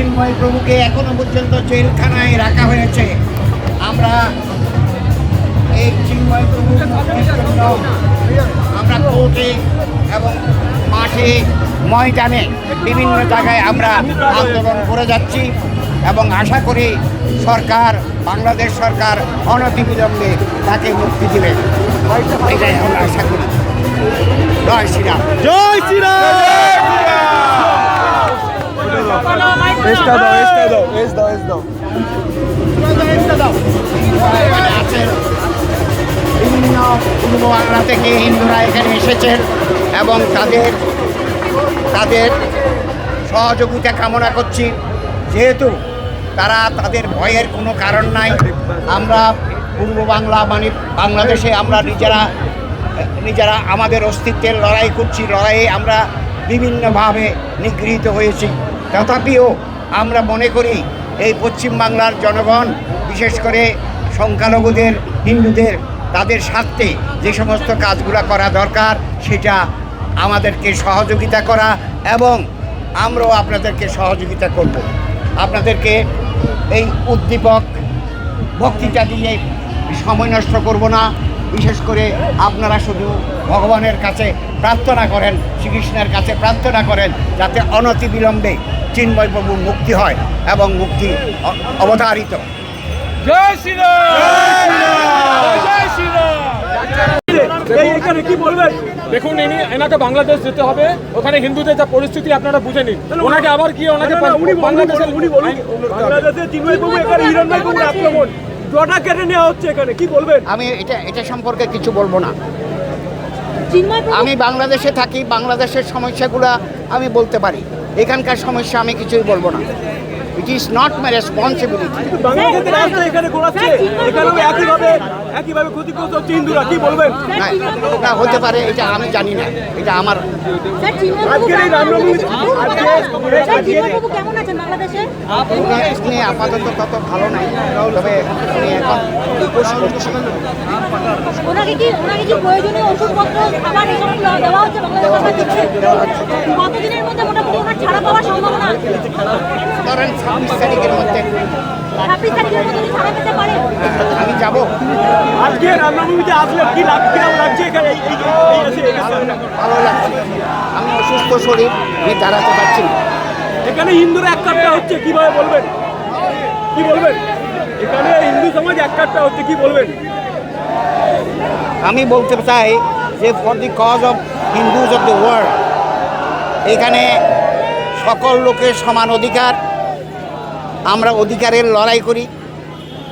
চিন্ময় প্রভুকে এখনও পর্যন্ত জেলখানায় রাখা হয়েছে। আমরা এই চিন্ময় প্রভুর জন্য আমরা কোর্টে এবং মাঠে, ময়দানে বিভিন্ন জায়গায় আমরা আন্দোলন করে যাচ্ছি এবং আশা করি সরকার, বাংলাদেশ সরকার অনতিবিলম্বে তাকে মুক্তি দিবে। এটাই আমরা আশা করি। জয় শ্রীরাম। জয় শ্রীরাম। এসটা দাও এসটা দাও এস দাও এস দাও বিভিন্ন পূর্ব বাংলা থেকে হিন্দুরা এখানে এসেছেন এবং তাদের তাদের সহযোগিতা কামনা করছি। যেহেতু তারা তাদের ভয়ের কোনো কারণ নাই, আমরা পূর্ব বাংলা মানে বাংলাদেশে আমরা নিজেরা নিজেরা আমাদের অস্তিত্বের লড়াই করছি, লড়াইয়ে আমরা বিভিন্নভাবে নিগৃহীত হয়েছি। তথাপিও আমরা মনে করি এই পশ্চিম বাংলার জনগণ, বিশেষ করে সংখ্যালঘুদের, হিন্দুদের, তাদের স্বার্থে যে সমস্ত কাজগুলো করা দরকার, সেটা আমাদেরকে সহযোগিতা করা এবং আমরাও আপনাদেরকে সহযোগিতা করব। আপনাদেরকে এই উদ্দীপক বক্তৃতা দিয়ে সময় নষ্ট করব না। বিশেষ করে আপনারা শুধু ভগবানের কাছে প্রার্থনা করেন শ্রীকৃষ্ণের কাছে প্রার্থনা করেন যাতে অনতি বিলম্বে চিন্ময় প্রভুর মুক্তি হয় এবং মুক্তি অবধারিত। অবতারিত জয় এখানে কি বলবেন? দেখুন ইনি এনাকে বাংলাদেশ যেতে হবে। ওখানে হিন্দুদের যা পরিস্থিতি আপনারা বুঝে নিন। ওনাকে আবার গিয়ে ওনাকে হবে। বাংলাদেশে চিন্ময় বাবু এখানে হিরণময় বাবুর আক্রমণ। জটা কেটে নেওয়া হচ্ছে এখানে কি বলবেন? আমি এটা এটা সম্পর্কে কিছু বলব না। আমি বাংলাদেশে থাকি বাংলাদেশের সমস্যাগুলো আমি বলতে পারি। এখানকার সমস্যা আমি কিছুই বলব না। It is not my responsibility বাংলাদেশের রাস্তা এখানে ঘোরাচ্ছে এখানেও একইভাবে একইভাবে ক্ষতিগ্রস্ত হচ্ছে হিন্দুরা কি বলবেন? না হতে পারে এটা আমি জানি না এটা আমার আজকের এই রামনবমী বাংলাদেশে? আপাতত তত ভালো নাই। তবে উনি এখন উপোস করছেন। ওনাকে কি ওনাকে কি প্রয়োজনীয় ওষুধপত্র দেওয়া হচ্ছে? বাংলাদেশ সরকার থেকে? কতদিনের মধ্যে মোটামুটি ওনার ছাড়া পাওয়ার সম্ভাবনা ধরেন ছাব্বিশ তারিখের মধ্যে পেতে আমি যাব। আজকে রামনবমীতে আসলে কি কীরকম লাগছে এখানে? ভালো লাগছে। আমি অসুস্থ শরীর আমি দাঁড়াতে পারছি না। এখানে হিন্দুরা এক কাটটা হচ্ছে কীভাবে বলবেন? কি বলবেন? এখানে হিন্দু সমাজ এক কাটটা হচ্ছে কি বলবেন? আমি বলতে চাই যে for the cause of Hindus of the world এখানে সকল লোকের সমান অধিকার আমরা অধিকারের লড়াই করি।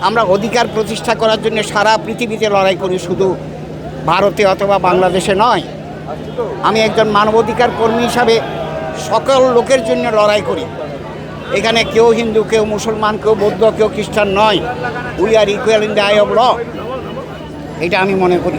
আমরা অধিকার প্রতিষ্ঠা করার জন্য সারা পৃথিবীতে লড়াই করি, শুধু ভারতে অথবা বাংলাদেশে নয়। আমি একজন মানবাধিকার কর্মী হিসাবে সকল লোকের জন্য লড়াই করি। এখানে কেউ হিন্দু, কেউ মুসলমান, কেউ বৌদ্ধ, কেউ খ্রিস্টান নয়। We are equal in the eye of law এটা আমি মনে করি।